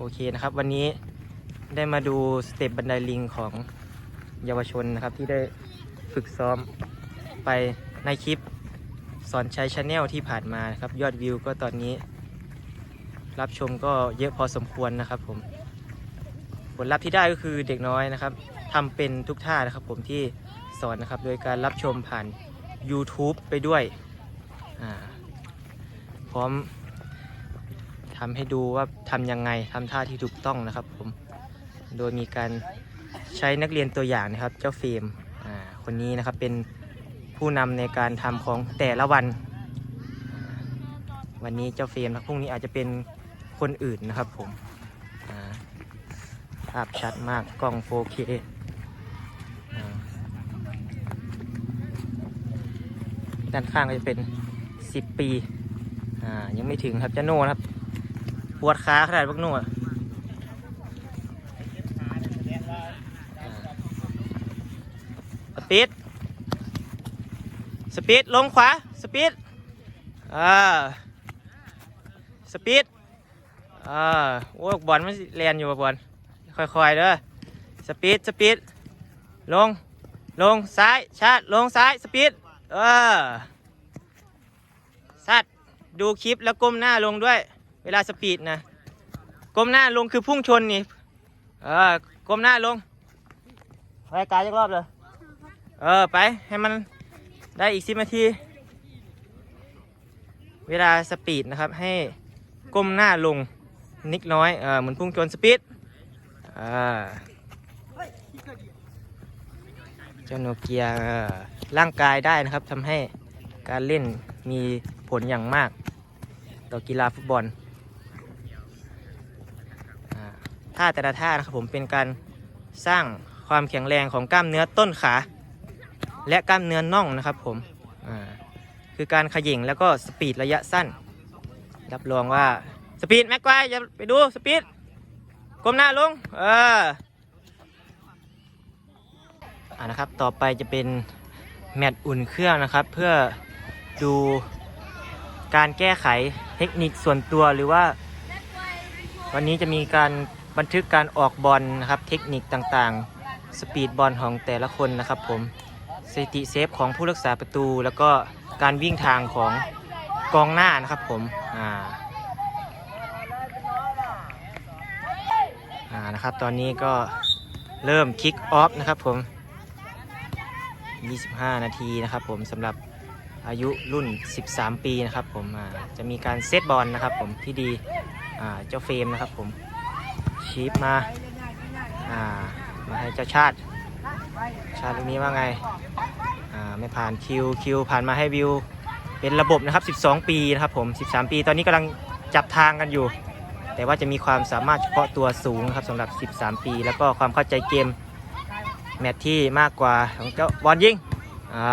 โอเคนะครับ วันนี้ได้มาดูสเต็ปบันไดลิงของเยาวชนนะครับ ที่ได้ฝึกซ้อมไปในคลิปสอนใช้ชาแนลที่ผ่านมานะครับ ยอดวิวก็ตอนนี้ รับชมก็เยอะพอสมควรนะครับผม ผลลัพธ์ที่ได้ก็คือเด็กน้อยนะครับทำเป็นทุกท่านะครับผมที่สอนนะครับ โดยการรับชมผ่าน YouTube ไปด้วย พร้อม ทำให้ดูว่าทำยังไงทำท่าที่ถูกต้องนะครับผม โดยมีการใช้นักเรียนตัวอย่างนะครับ เจ้าเฟรมคนนี้นะครับเป็นผู้นำในการทำของแต่ละวัน วันนี้เจ้าเฟรมนะพรุ่งนี้อาจจะเป็นคนอื่นนะครับผมภาพชัดมากกล้อง 4K ด้านข้างก็จะเป็น 10 ปียังไม่ถึงครับเจะโน่นครับ ปวดขาขนาดพวกโน่อะสปีดสปีดลงขวา สปีดอ่าสปีดอ่าโอ้บอลมันแลนอยู่ว่ะบอลค่อยๆเด้อสปีดสปีดลง ลงซ้ายชาร์จลงซ้ายสปีดเออสัตว์ดูคลิปแล้วก้มหน้าลงด้วย วลาสปีดนะก้มหน้าลงคือพุ่งชนนี่เออก้มหน้าลงรายการอีกรอบเลยเออไปให้มันได้อีกสิบนาที เวลาสปีดนะครับให้ก้มหน้าลงนิดน้อยเออเหมือนพุ่งชนสปีดอ่าเจ้าโนเกียร่างกายได้นะครับทำให้การเล่นมีผลอย่างมาก ต่อกีฬาฟุตบอลอ่า ท่าแต่ละท่านะครับผมเป็นการสร้างความแข็งแรงของกล้ามเนื้อต้นขา และกล้ามเนื้อน่องนะครับผมคือการขย่งแล้วก็สปีดระยะสั้น รับรองว่าสปีดแม็กควายอย่าไปดูสปีดก้มหน้าลงเอออ่านะครับต่อไปจะเป็นแมตช์อุ่นเครื่องนะครับ เพื่อดูการแก้ไขเทคนิคส่วนตัวหรือว่า วันนี้จะมีการ บันทึกการออกบอลนะครับ เทคนิคต่างๆ สปีดบอลของแต่ละคนนะครับผมสถิติเซฟของผู้รักษาประตู แล้วก็การวิ่งทางของกองหน้านะครับผมอ่าอ่านะครับตอนนี้ก็เริ่มคิกออฟนะครับผม 25 นาทีนะครับผมสำหรับอายุรุ่น 13 ปีนะครับผมจะมีการเซตบอลนะครับผมที่ดีเจ้าเฟรมนะครับผม ชีฟมาอ่ามาให้เจ้าชาติ ชาติลูกนี้ว่าไงอ่าไม่ผ่านคิวคิวผ่านมาให้วิว เป็นระบบนะครับ 12 ปีนะครับผม 13 ปี ตอนนี้กำลังจับทางกันอยู่ แต่ว่าจะมีความสามารถเฉพาะตัวสูงครับสำหรับ 13 ปี แล้วก็ความเข้าใจเกม แมตช์ที่มากกว่าของเจ้าบอลยิงอ่า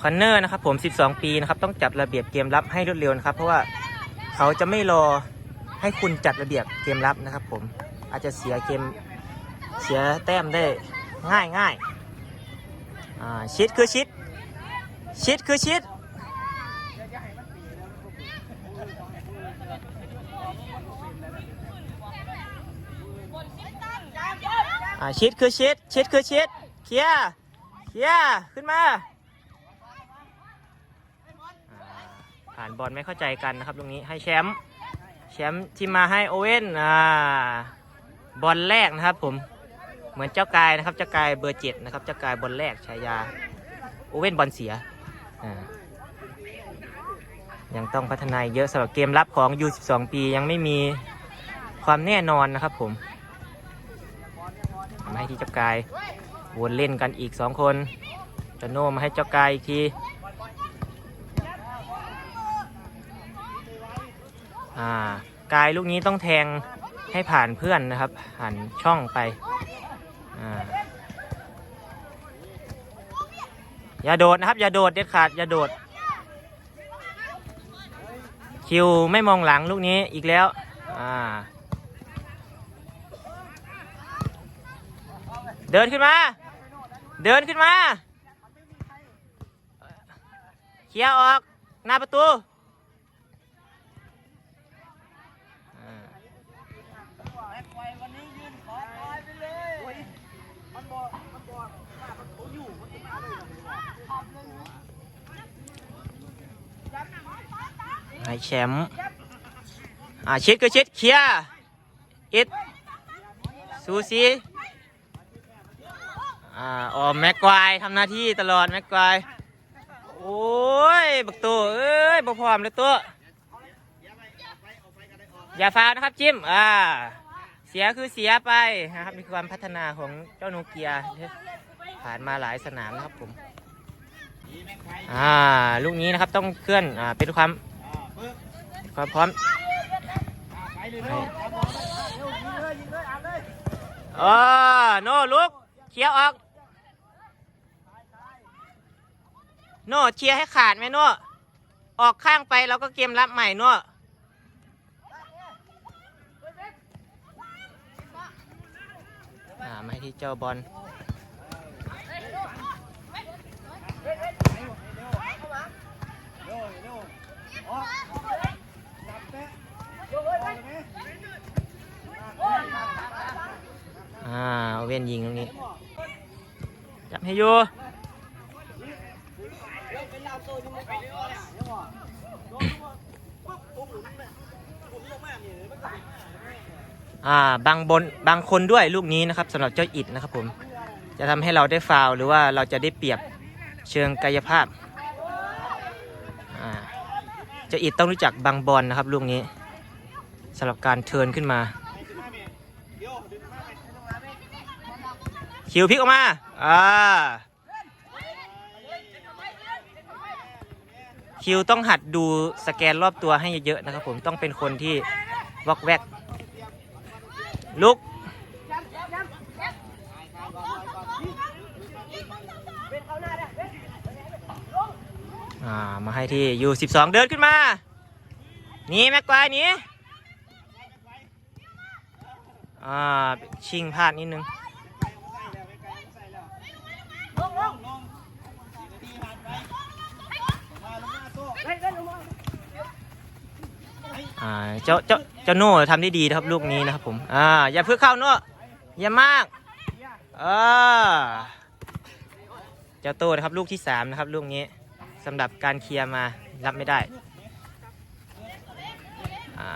คอนเนอร์นะครับผม 12 ปีนะครับต้องจัดระเบียบเกมรับให้รวดเร็วนะครับ เพราะว่าเขาจะไม่รอให้คุณจัดระเบียบเกมรับนะครับ ผมอาจจะเสียเกมเสียแต้มได้ง่ายง่ายชิดคือชิด ชิดคือชิดชิดคือชิด ชิดคือชิด เคลียร์เคลียร์ขึ้นมา ผ่านบอลไม่เข้าใจกันนะครับตรงนี้ให้แชมป์แชมป์ที่มาให้โอเว่นอ่าบอลแรกนะครับผมเหมือนเจ้ากายนะครับเจ้ากายเบอร์เจ็ดนะครับเจ้ากายบอลแรกฉายาโอเว่นบอลเสียอ่ายังต้องพัฒนาเยอะสำหรับเกมรับของ U12 ปียังไม่มีความแน่นอนนะครับผมมาให้ที่เจ้ากายวนเล่นกันอีกสองคนจโน่มาให้เจ้ากายอีกที อ่ากายลูกนี้ต้องแทงให้ผ่านเพื่อนนะครับผ่านช่องไปอ่าอย่าโดดนะครับ อย่าโดดเด็ดขาดอย่าโดด คิวไม่มองหลังลูกนี้อีกแล้วอ่าเดินขึ้นมา เดินขึ้นมา เคลียร์ออก หน้าประตูอ่า แม็กไววันนี้ยืนขอตายไปเลยมันบอกมันบอกหน้าประตูอยู่มันจะมาเลย ให้ แชมป์อ่าชิดก็ชิดเคลียร์อิดซูซีอ่าออมแม็กควายทำหน้าที่ตลอดแม็กควายโอ้ยบักตัวเอ้ยบ่พร้อมเลยตัวอย่าฟาวนะครับจิ้มอ่าเสียคือเสียไปนะครับมีความพัฒนาของเจ้าโนเกียผ่านมาหลายสนามนะครับผมอ่าลูกนี้นะครับต้องเคลื่อนอ่าเป็นความ ความพร้อมเลยเร็วเออลเออโน่ลุกเคลียร์ออก โน่เชียร์ให้ขาดไหมโน่ออกข้างไปเราก็เกมรับใหม่โน่อ่ามาที่เจ้าบอลเอ่าเอาเวียนยิงตรงนี้ จับให้อยู่วโซ่ยังไม่ไปเลยเนี่ยยังบอกโดนปุ๊บปุ๊บหมุนเนี่ยหมุนลงมาบางบนบางคนด้วยลูกนี้นะครับสำหรับเจ้าอิดนะครับผม จะทำให้เราได้ฟาวหรือว่าเราจะได้เปรียบเชิงกายภาพ อ่าเจ้าอิดต้องรู้จักบางบอลนะครับลูกนี้ สำหรับการเทินขึ้นมา คิวพลิกออกมา อ่า คิวต้องหัดดูสแกนรอบตัวให้เยอะๆนะครับผมต้องเป็นคนที่วอกแวก ลุก อ่า มาให้ที่ยูสิบสองเดินขึ้นมา หนีแม็กควายหนี อ่าชิงพลาดนิดนึงเจ้าเจ้าเจ้าโน่ทำได้ดีนะครับลูกนี้นะครับผมอ่าอย่าเพิ่งเข้าโน่อย่ามากเออเจ้าโตนะครับลูกที่สามนะครับลูกนี้สำหรับการเคลียร์มารับไม่ได้อ่า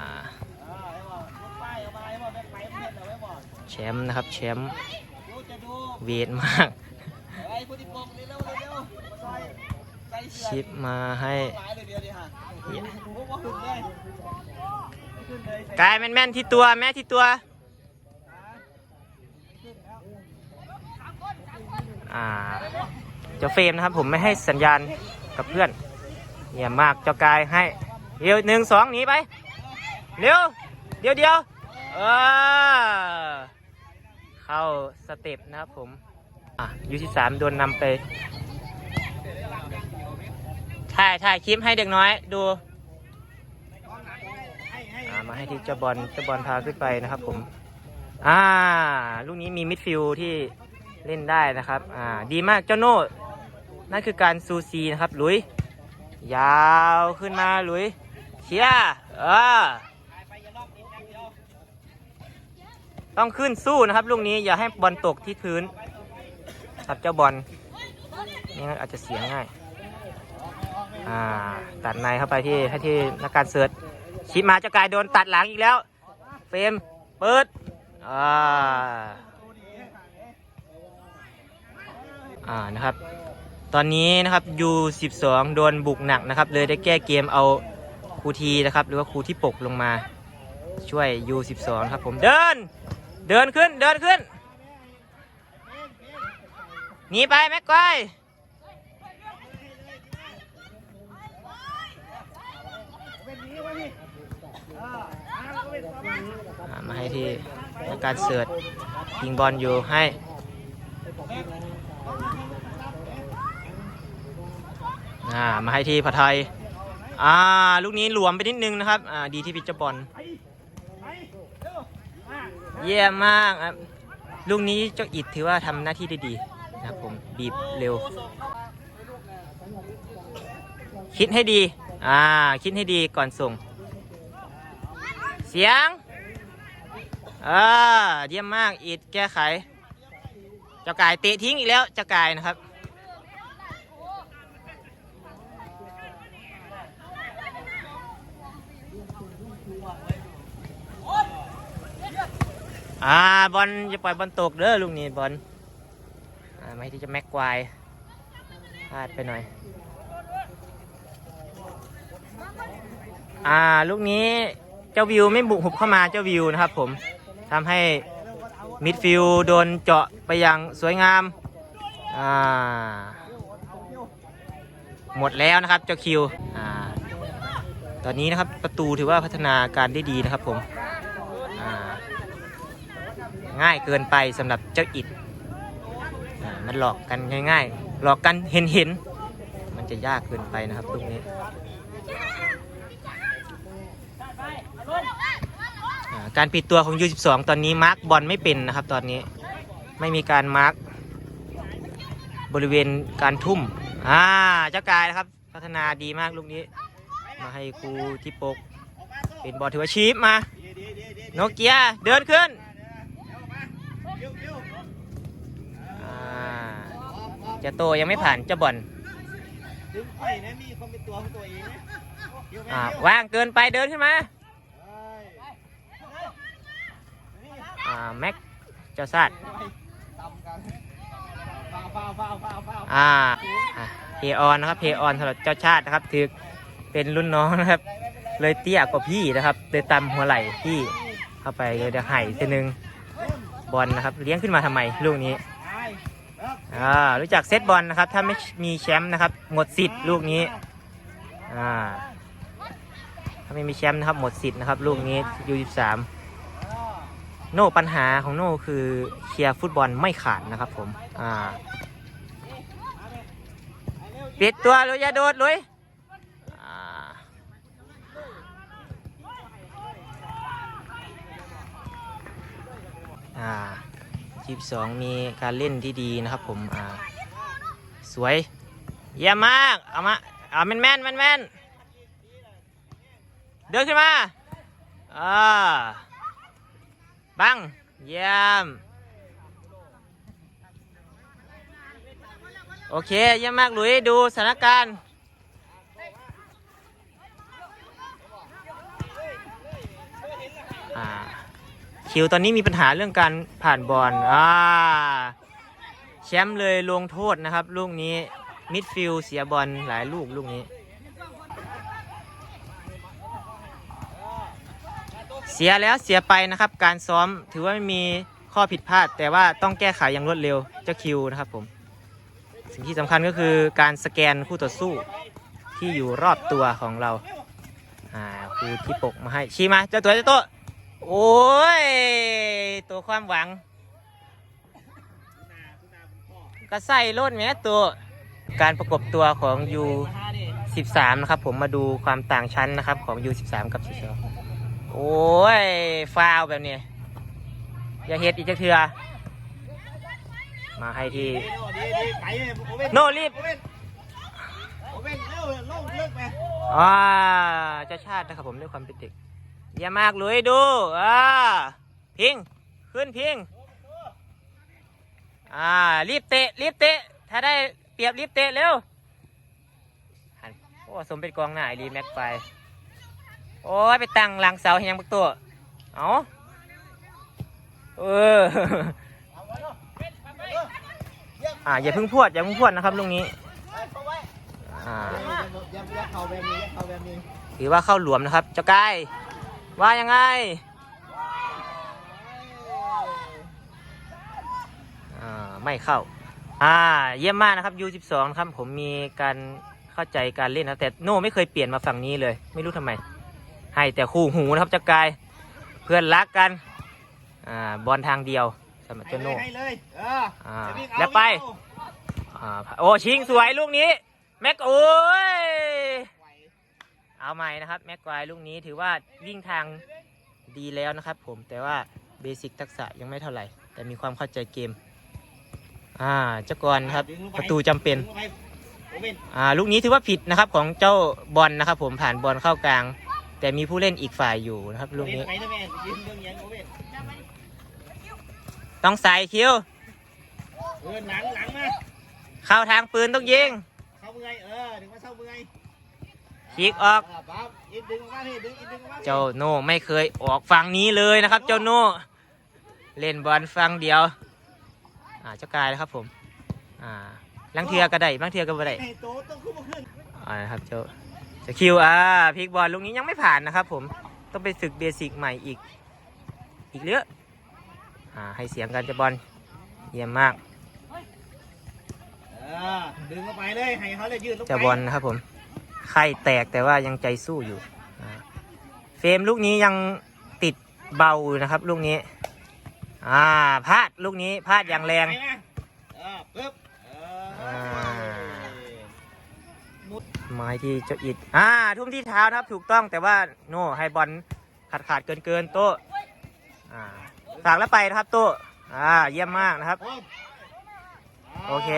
แชมป์นะครับแชมป์เวทมาก ชิปมาให้หลายเลยเดียวดิฮะโอ้โหว่าขึ้นเลยไม่นเลยกายแม่นๆที่ตัวแม่ที่ตัว อ่า เจ้าเฟรมนะครับ ผมไม่ให้สัญญาณกับเพื่อนเยี่ยมมากเจ้ากายให้เดียวหนึ่งสองหนีไป เร็ว เดี๋ยวเดียวเออ เข้าสเต็ปนะครับผม อะยูที่สามโดนนำไปถ่ายถ่ายคลิปให้เด็กน้อยดูมาให้ที่เจ้าบอลเจ้าบอลพาขึ้นไปนะครับผม อ่า ลูกนี้มีมิดฟิลที่เล่นได้นะครับ อ่า ดีมากเจ้าโน่ นั่นคือการซูซีนะครับ ลุย ยาวขึ้นมาลุยเชียร์เออ ต้องขึ้นสู้นะครับลูกนี้อย่าให้บอลตกที่พื้นครับเจ้าบอลนี่นอาจจะเสียง่ายอ่าตัดในเข้าไปที่ให้ที่นักการเสิร์ชชิมาเจ้ากายโดนตัดหลังอีกแล้ว เฟรมเปิดอ่าอ่านะครับ ตอนนี้นะครับยู12 โดนบุกหนักนะครับ เลยได้แก้เกมเอาครูทีนะครับ หรือว่าครูที่ปกลงมาช่วยยู12 ครับผมเดิน เดินขึ้นเดินขึ้นหนีไปแม็กควายมาให้ที่การเสิร์ชยิงบอลอยู่ให้มาให้ที่ผัดไทย อ่า ลูกนี้หลวมไปนิดนึงนะครับ อ่า ดีที่พิจบอล เยี่ยมมากครับลูกนี้เจ้าอิดถือว่าทำหน้าที่ได้ดีนะครับผมบีบเร็ว คิดให้ดี อ่า คิดให้ดีก่อนส่ง เสียงเออเยี่ยมมากอิดแก้ไข เจ้ากายเตะทิ้งอีกแล้วเจ้ากายนะครับ อ่าบอลจะปล่อยบอลตกเด้อลูกนี้บอลอ่าไม่ที่จะแม็กควายพลาดไปหน่อย อ่าลูกนี้เจ้าวิวไม่บุกหุบเข้ามาเจ้าวิวนะครับผมทำให้มิดฟิลด์โดนเจาะไปอย่างสวยงาม อ่า หมดแล้วนะครับเจ้าคิว อ่า ตอนนี้นะครับประตูถือว่าพัฒนาการได้ดีนะครับผม ง่ายเกินไปสำหรับเจ้าอิดมันหลอกกันง่ายๆ หลอกกันเห็นเห็นๆมันจะยากเกินไปนะครับตรงนี้การปิดตัวของ U12 ตอนนี้มาร์กบอลไม่เป็นนะครับตอนนี้ไม่มีการมาร์กบริเวณการทุ่มอ่าเจ้ากายนะครับ พัฒนาดีมากลูกนี้ มาให้ครูที่ปก เป็นบอลถือว่าชีพมา โนเกียเดินขึ้น เดี๋ยวเดี๋ยว อ่าเจะโตยังไม่ผ่านเจ้าบอลดึงไข่นะมีความเป็นตัวของตัวเองนะเดี๋ยวแม่อ่าเดี๋ยวว่างเกินไปเดินขึ้นมาเอ้ยนี่อ่าแม็กเจ้าซาดตำกันฟาวฟาวฟาวฟาวฟาวอ่าเพออนนะครับเพออนสำหรับเจ้าชาตินะครับถือเป็นรุ่นน้องนะครับ เลยเตี้ยกว่าพี่นะครับเลยตำหัวไหล่พี่เข้าไปเลยเดี๋ยวไห่ทีนึงบอลนะครับ เลี้ยงขึ้นมาทำไมลูกนี้ไปครับ อ่ารู้จักเซตบอลนะครับ ถ้าไม่มีแชมป์นะครับ หมดสิทธิ์ลูกนี้อ่าถ้าไม่มีแชมป์นะครับ หมดสิทธิ์นะครับ ลูกนี้ยูสิบสามโน่ปัญหาของโน่คือเคลียร์ฟุตบอลไม่ขาดนะครับผมอ่าปิดตัวเลยอย่าโดดเลยอ่า อ่าทีมสองมีการเล่นที่ดีนะครับผมอ่าสวย เยี่ยมมาก เอามาเอาแม่นแม่นแม่นแม่นเดินขึ้นมาอ่าบัง เยี่ยม โอเค เยี่ยมมากหลุย ดูสถานการณ์ คิวตอนนี้มีปัญหาเรื่องการผ่านบอลอ่าแชมป์เลยลงโทษนะครับ ลูกนี้มิดฟิลเสียบอลหลายลูกลูกนี้ เสียแล้วเสียไปนะครับ การซ้อมถือว่าไม่มีข้อผิดพลาด แต่ว่าต้องแก้ไขอย่างรวดเร็วเจ้าคิวนะครับผม สิ่งที่สำคัญก็คือการสแกนคู่ต่อสู้ที่อยู่รอบตัวของเราอ่าครูที่ปกมาให้ชี้มาเจ้าตัวเจ้าตัว โอ้ย ตัวความหวัง ก็ใส่รถแม้ตัว การประกบตัวของยู13นะครับ ผมมาดูความต่างชั้นนะครับของ U13 กับ12โอ้ย ฟาวแบบนี้ อย่าเฮ็ดอีกจักเทือมาให้ที่ โนรีบโอเว่นโอเว่นเลงเลิกไปอ่าเจ้าชาตินะครับผมด้วยความเป็นเด็ก เยี่ยมากเลยดูอ่าพิง ขึ้นพิง อ่า รีบเตะ รีบเตะ ถ้าได้เปรียบรีบเตะเร็วหันโอ้ สมเป็นกองหน้าไอรีแม็กไป โอ้ย ไปตั้งหลังเสาเห็นยังบักตัว เอาเออ อ่า อย่าเพึ่งพวด อย่าเพึ่งพวดนะครับลุงนี้ อ่า ถือว่าเข้าหลวมนะครับ เจ้ากาย ว่ายังไงอ่าไม่เข้า อ่า เยี่ยมมากนะครับ U12 ครับ ผมมีการเข้าใจการเล่นนะครับแต่โน่ไม่เคยเปลี่ยนมาฝั่งนี้เลย ไม่รู้ทำไม ให้แต่คู่หูนะครับเจ้ากาย เพื่อนรักกัน อ่า บอลทางเดียวสำหรับให้เจ้าเลโน่ยให้เลยเอออ่าเดี๋ยวิ่งเอาแล้วไปวิ่งเอาอ่า โอ้ ชิงสวยลูกนี้ แม็กโอ้ย เอาใหม่นะครับแม็กควายลูกนี้ถือว่าวิ่งทางดีแล้วนะครับ ผมแต่ว่าเบสิกทักษะยังไม่เท่าไหร่ แต่มีความเข้าใจเกม อ่าเจ้ากรครับดึงลงไปประตูจำเป็นดึงลงไปโอเว่นอ่าลูกนี้ถือว่าผิดนะครับของเจ้าบอลนะครับ ผมผ่านบอลเข้ากลาง แต่มีผู้เล่นอีกฝ่ายอยู่นะครับลูกนี้ไปนะแม่ยืนเรื่องยังโอเว่นต้องใส่คิวเออหลังหลังมาเข้าทางปืนต้องยิงเข้าเมื่อยเออดึงมาเข้าเมื่อย พี่ดึงอีกดึงออกมาเจ้าโน่ไม่เคยออกฝั่งนี้เลยนะครับ เจ้าโน่เล่นบอลฝั่งเดียว อ่าเจ้ากายนะครับผม อ่าลังเทียก็ได้บางเทียก็บ่ได้ให้โตต้องขึ้นมาขึ้นอ่านะครับเจ้าเจะคิวอ่าพลิกบอลลูกนี้ยังไม่ผ่านนะครับผมต้องไปศึกเบสิกใหม่อีก อีกเยอะอ่าให้เสียงกันเจะบอลเยี่ยมมากเออดึงเข้าไปเลยให้เขาเลยยืนลงไปเจะบอลนะครับผม ไข่แตกแต่ว่ายังใจสู้อยู่ เฟรมลูกนี้ยังติดเบาอยู่นะครับ ลูกนี้ อ่าพลาดลูกนี้พลาดอย่างแรงไม่นะปึ๊บไม้ที่เจ้าอิดอ่า ทุ่มที่เท้านะครับถูกต้องแต่ว่าโน่ให้บอลขาดขาดเกินเกินโต๊ะอ่าฝากแล้วไปนะครับโต๊ะอ่าเยี่ยมมากนะครับ โอเค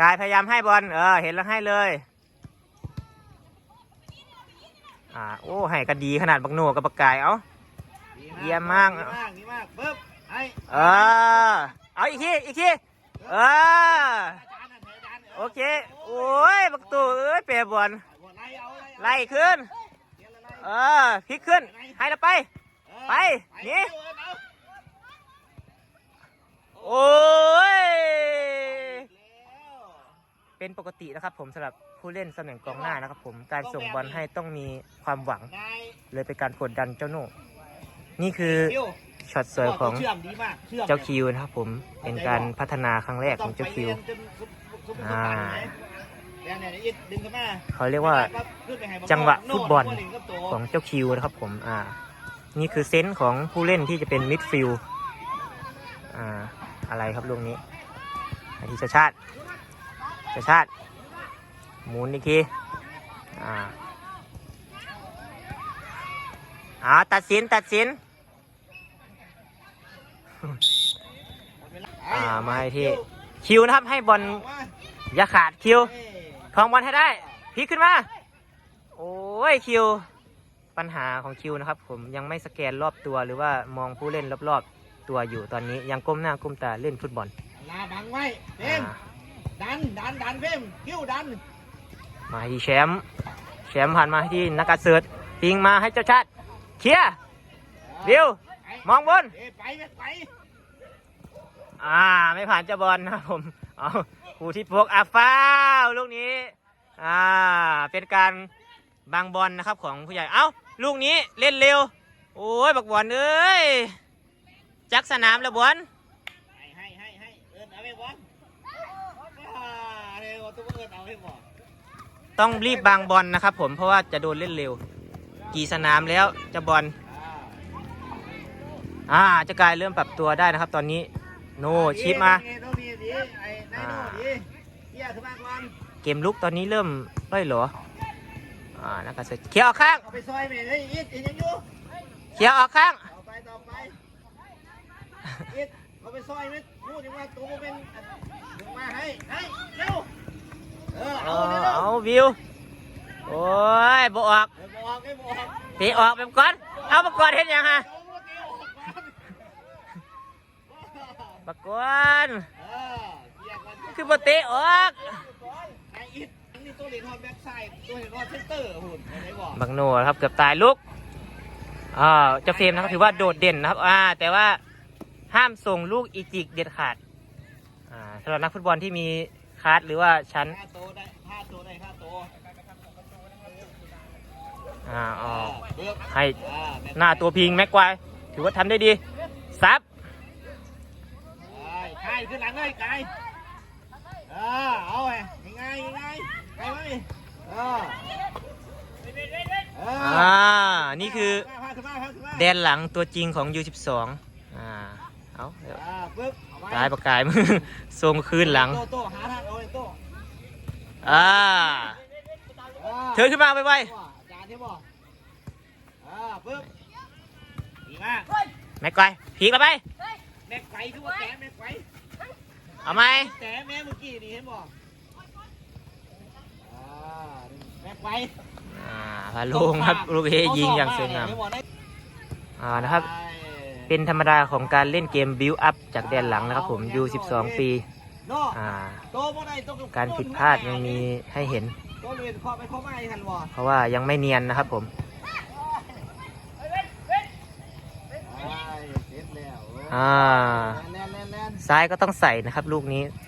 กายพยายามให้บอลเออเห็นแล้วให้เลย อ่าโอ้ให้กันดีขนาดบักโน่กับบักกายเอาดีเยี่ยมมาก ดีมากดีมากปึ๊บไอ้เออเอาอีกทีอีกทีเอออาจารย์น่ะอาจารย์โอเคโอ้ยบักตู่เอ้ยเปรย์บอลไล่เอาไล่เอาไล่ขึ้นเดี๋ยวไล่เออพลิกขึ้นให้แล้วไปเออไปหนีเออเอา โอ้ย แล้ว เป็นปกตินะครับผมสำหรับผู้เล่นตำแหน่งกองหน้านะครับผมการส่งบอลให้ต้องมีความหวังนายเลยเป็นการกดดันเจ้าโน่นี่คือคิวช็อตสวยของเชื่อมดีมากเชื่อมเจ้าคิวนะครับผมเป็นการพัฒนาครั้งแรกของเจ้าคิวต้องไปรียนจนสุดสุดสุดอ่าเนี่ยเนี่ยเนี่ยดึงขึ้นมาเขาเรียกว่าขึ้นไปให้บอลจังหวะฟุตบอลโน่นโน่นกับตัวของเจ้าคิวนะครับผมอ่า นี่คือเซนส์ของผู้เล่นที่จะเป็นมิดฟิลด์อ่าอะไรครับลูกนี้อาทิชาชาติชาชาติหมุนอีกทีอ่าอ่าตัดสินตัดสินอ่ามาให้ที่คิวนะครับให้บอลอย่าขาดคิวเอ้ยครองบอลให้ได้พลิกขึ้นมา โอ้ยคิว ปัญหาของคิวนะครับ ผมยังไม่สแกนรอบตัวหรือว่ามองผู้เล่นรอบๆตัวอยู่ตอนนี้ยังก้มหน้าก้มตาเล่นฟุตบอลลาบังไว้เฟอ่าม ดันดันดันเฟมคิวดัน มาที่แชมป์แชมป์ผ่านมาที่นักการเสิร์ตทิ้งมาให้เจ้าชาติเคลียร์เร็วไปมองบนเอ้ยไปไปไปอ่าไม่ผ่านเจ้าบอลนะครับผมเอาผู้ที่พกอาฟ้าวลูกนี้อ่าเป็นการบางบอลนะครับของผู้ใหญ่เอ้าลูกนี้เล่นเร็ว โอ้ยบักบอลเอ้ยจักสนามแล้วบอล ให้ให้ให้ให้เอินเอาไปบอลอ่าเร็ว ตัวเอินเอาให้บอลต้องรีบบางบอลนะครับผมเพราะว่าจะโดนเล่นเร็ว กี่สนามแล้วเจะบอลอ่าอ่าเจะกายเริ่มปรับตัวได้นะครับ ตอนนี้โนชิปมาโนมีดีไอ้นายโนดีเฮียขึ้นมาก่อนเกมลุกตอนนี้เริ่มด้อยเหรออ่านักการเสิร์ตเคลียร์ออกข้างเอาไปซอยแม่เฮ้ยอีทอีทยังอยู่เคลียร์ออกข้างต่อไปต่อไปอีทเอาไปซอยไหมพูดยังว่าตัวเป็นดึงมาให้ให้เร็ว เออเอาเอาเร็วเร็วเอาวิว โอ้ยบออกเออบอกให้บอกเตะออกแบบก่อน เอาประกอนเห็นยังฮะเอาลูกเดียวออกก่อนประกอนเออเกียร์ก่อนคือบ่เตะออกไอ้อีทนี่ตัวเหรียญทองแบ็คไซด์ตัวเหรียญทองเซนเตอร์หุ่นไหนบอกบักโนครับเกือบตายลุกอ่าเจะเฟรมนะครับถือว่าโดดเด่นนะครับอ่าแต่ว่าห้ามส่งลูกอีจิกเด็ดขาดอ่าสำหรับนักฟุตบอลที่มีคาร์ดหรือว่าชั้น ห้าโตได้ห้าโตได้ห้าโต อ่าอ๋อเบิกให้อ่าแม่หน้าตัวพิงแม็กควายถือว่าทำได้ดีซับใช่ขึ้นหลังเลยไกายเออเอาไงง่ายง่ายไกายไหมเออเอออ่า นี่คือพาขึ้นมาพาขึ้นมาแดนหลังตัวจริงของ U12 อ่า เอาเดี๋ยวอ่าปึ๊บเอไว้กายประกายมือทรงคืนหลังโตโตหาทางเอาเลยโตอ่าเออเถินขึ้นมาไวจา นที่บอกอ่าปึ๊บดีมากๆแม็กควายพีกแล้วไป แม่ไก่คือว่าแกะแม่ไก่เอาไหมแต่แม่เมื่อกี้นี่เห็นบอกไปอ่าพาลุงครับลูกเฮยิงอย่างสวยงาม อ่านะครับ เป็นธรรมดาของการเล่นเกมบิวอัพจากแดนหลังนะครับผมยู12 ปีเนาะอ่าโตบ่ได้โตบการผิดพลาดยังมีให้เห็น โตเรียนข้อไปข้อไม่ทันบ่เพราะว่ายังไม่เนียนนะครับผมใช่เสร็จแล้วอ่าแน่นแน่นแน่นซ้ายก็ต้องใส่นะครับ ลูกนี้เ